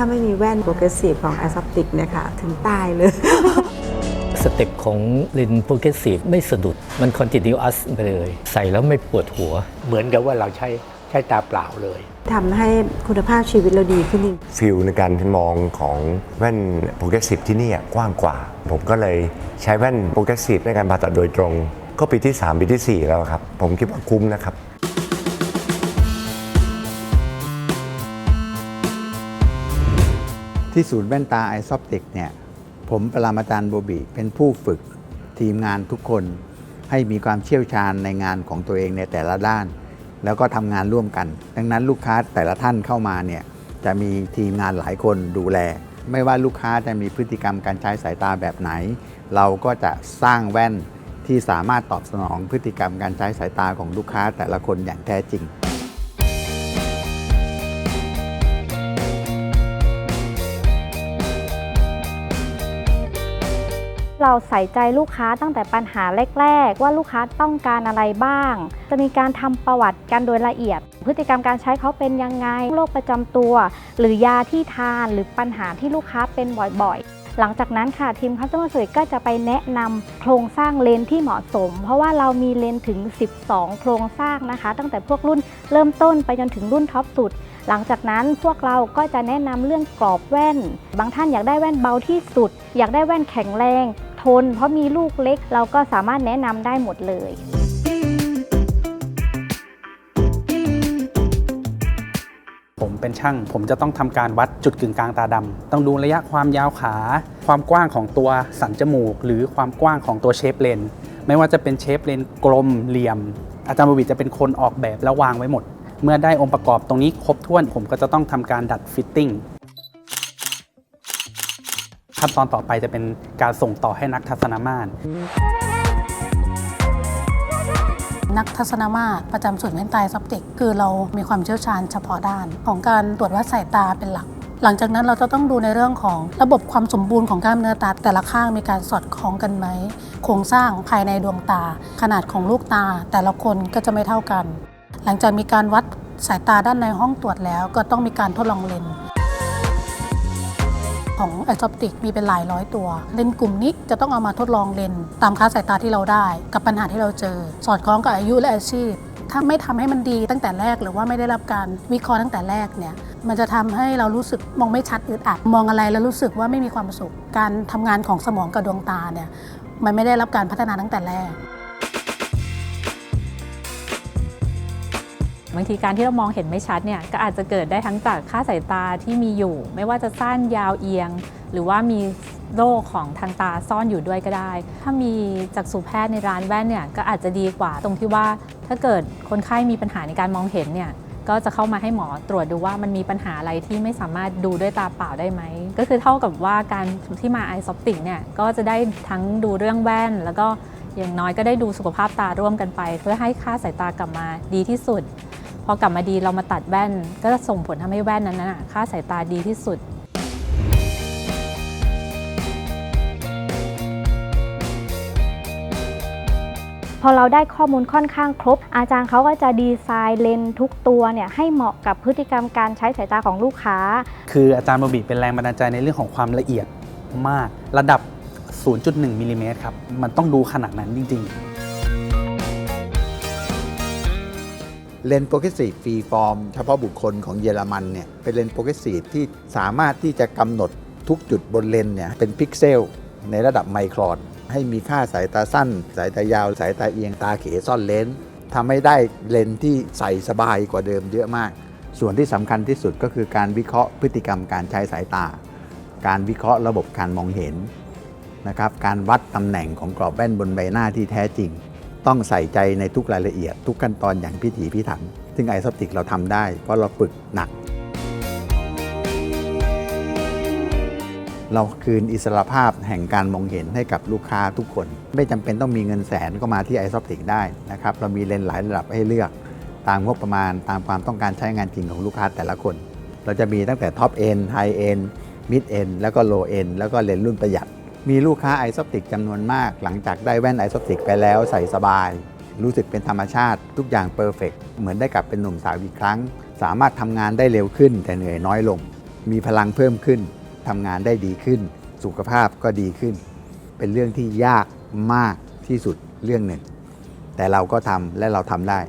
ถ้าไม่มีแว่นโปรเกรสซีฟของ a s o p t i c เนี่ยค่ะถึงตายเลย สเต็ปของเลนโปรเกรสซีฟไม่สะดุด มันคอนติเนียอัสไปเลย ใส่แล้วไม่ปวดหัว เหมือนกับว่าเราใช้ใช้ตาเปล่าเลย ทำให้คุณภาพชีวิตเราดีขึ้นจริงฟิลในการมองของแว่นโปรเกรสซีฟที่นี่กว้างกว่า ผมก็เลยใช้แว่นโปรเกรสซีฟในการผ่าตัดโดยตรง ก็ปีที่ 3 ปีทีสี่4 แล้วครับ ผมคิดว่าคุ้มนะครับ ที่ศูนย์แว่นตาไอซอปติกเนี่ยผมปรามาจารย์โบบีเป็นผู้ฝึกทีมงานทุกคนให้มีความเชี่ยวชาญในงานของตัวเองในแต่ละด้าน แล้วก็ทำงานร่วมกัน ดังนั้นลูกค้าแต่ละท่านเข้ามาเนี่ยจะมีทีมงานหลายคนดูแล ไม่ว่าลูกค้าจะมีพฤติกรรมการใช้สายตาแบบไหน เราก็จะสร้างแว่นที่สามารถตอบสนองพฤติกรรมการใช้สายตาของลูกค้าแต่ละคนอย่างแท้จริง เราใส่ใจลูกค้าตั้งแต่ปัญหาแรก ๆ ว่าลูกค้าต้องการอะไรบ้าง จะมีการทำประวัติกันโดยละเอียด พฤติกรรมการใช้เขาเป็นยังไงโรคประจำตัว หรือยาที่ทานหรือปัญหาที่ลูกค้าเป็นบ่อยๆ หลังจากนั้นค่ะทีม Customer Service ก็จะไปแนะนำโครงสร้างเลนที่เหมาะสม เพราะว่าเรามีเลนถึง 12 โครงสร้างนะคะ ตั้งแต่พวกรุ่นเริ่มต้นไปจนถึงรุ่นท็อปสุดหลังจากนั้นพวกเราก็จะแนะนำเรื่องกรอบแว่น บางท่านอยากได้แว่นเบาที่สุด อยากได้แว่นแข็งแรง ทน เพราะมีลูกเล็ก เราก็สามารถแนะนำได้หมดเลยผมเป็นช่าง ผมจะต้องทำการวัดจุดกึ่งกลางตาดำต้องดูระยะความยาวขา ความกว้างของตัวสันจมูก หรือความกว้างของตัวเชฟเลน ไม่ว่าจะเป็นเชฟเลนกลมเหลี่ยม อาจารย์บวิทจะเป็นคนออกแบบและวางไว้หมด เมื่อได้องค์ประกอบตรงนี้ครบถ้วน ผมก็จะต้องทำการดัดฟิตติ้ง ขั้นตอนต่อไปจะเป็นการส่งต่อให้นักทัศนมาตรนักทัศนมาตรประจำศูนย์แว่นตาซับเด็กคือเรามีความเชี่ยวชาญเฉพาะด้าน ของการตรวจวัดสายตาเป็นหลัก หลังจากนั้นเราจะต้องดูในเรื่องของระบบความสมบูรณ์ของกล้ามเนื้อตา แต่ละข้างมีการสอดคล้องกันไหม โครงสร้างภายในดวงตา ขนาดของลูกตา แต่ละคนก็จะไม่เท่ากัน หลังจากมีการวัดสายตาด้านในห้องตรวจแล้ว ก็ต้องมีการทดลองเลนส์ ของไอซอปติกมีเป็นหลายร้อยตัว เลนส์กลุ่มนี้จะต้องเอามาทดลองเลนส์ตามค่าสายตาที่เราได้ กับปัญหาที่เราเจอ สอดคล้องกับอายุและอาชีพ ถ้าไม่ทำให้มันดีตั้งแต่แรกหรือว่าไม่ได้รับการวิเคราะห์ตั้งแต่แรกเนี่ยมันจะทำให้เรารู้สึกมองไม่ชัดอึดอัดมองอะไรแล้วรู้สึกว่าไม่มีความสุข การทำงานของสมองกับดวงตาเนี่ยมันไม่ได้รับการพัฒนาตั้งแต่แรก บางทีการที่เรามองเห็นไม่ชัดเนี่ยก็อาจจะเกิดได้ทั้งจากค่าสายตาที่มีอยู่ ไม่ว่าจะสั้นยาวเอียง หรือว่ามีโรคของทางตาซ่อนอยู่ด้วยก็ได้ ถ้ามีจักษุแพทย์ในร้านแว่นเนี่ยก็อาจจะดีกว่าตรงที่ว่า ถ้าเกิดคนไข้มีปัญหาในการมองเห็นเนี่ยก็จะเข้ามาให้หมอตรวจดูว่ามันมีปัญหาอะไรที่ไม่สามารถดูด้วยตาเปล่าได้ไหม ก็คือเท่ากับว่าการที่มาไอซอปติกเนี่ยก็จะได้ทั้งดูเรื่องแว่น แล้วก็อย่างน้อยก็ได้ดูสุขภาพตาร่วมกันไป เพื่อให้ค่าสายตากลับมาดีที่สุด พอกลับมาดีเรามาตัดแว่น ก็จะส่งผลทำให้แว่นนั้นนะค่าสายตาดีที่สุด พอเราได้ข้อมูลค่อนข้างครบ อาจารย์เขาก็จะดีไซน์เลนทุกตัวเนี่ยให้เหมาะกับพฤติกรรมการใช้สายตาของลูกค้า คืออาจารย์บบิเป็นแรงบันดาลใจในเรื่องของความละเอียดมากระดับ 0.1มิลลิเมตรครับ มันต้องดูขนาดนั้นจริง ๆ เลนส์โปรเกรสซีฟฟรีฟอร์มเฉพาะบุคคลของเยอรมันเนี่ยเป็นเลนส์โปรเกรสซีฟที่สามารถที่จะกำหนดทุกจุดบนเลนเนี่ยเป็นพิกเซลในระดับไมครอนให้มีค่าสายตาสั้น สายตายาว สายตาเอียงตาเขซ่อนเลนส์ทำให้ได้เลนส์ที่ใส่สบายกว่าเดิมเยอะมาก ส่วนที่สำคัญที่สุดก็คือการวิเคราะห์พฤติกรรมการใช้สายตา การวิเคราะห์ระบบการมองเห็นนะครับการวัดตำแหน่งของกรอบแว่นบนใบหน้าที่แท้จริง ต้องใส่ใจในทุกรายละเอียด ทุกขั้นตอนอย่างพิถีพิถัน ซึ่งไอซอปติกเราทำได้ เพราะเราฝึกหนัก เราคืนอิสรภาพแห่งการมองเห็นให้กับลูกค้าทุกคน ไม่จำเป็นต้องมีเงินแสนก็มาที่ไอซอปติกได้นะครับ เรามีเลนส์หลายระดับให้เลือก ตามงบประมาณตามความต้องการใช้งานจริงของลูกค้าแต่ละคน เราจะมีตั้งแต่ท็อปเอ็นไฮเอ็นมิดเอ็นแล้วก็โลเอ็นแล้วก็เลนส์รุ่นประหยัด มีลูกค้าไอซอปติกจำนวนมาก หลังจากได้แว่นไอซอปติกไปแล้วใส่สบาย รู้สึกเป็นธรรมชาติทุกอย่างเพอร์เฟกเหมือนได้กลับเป็นหนุ่มสาวอีกครั้ง สามารถทำงานได้เร็วขึ้น แต่เหนื่อยน้อยลง มีพลังเพิ่มขึ้นทำงานได้ดีขึ้น สุขภาพก็ดีขึ้น เป็นเรื่องที่ยากมากที่สุดเรื่องหนึ่ง แต่เราก็ทำและเราทำได้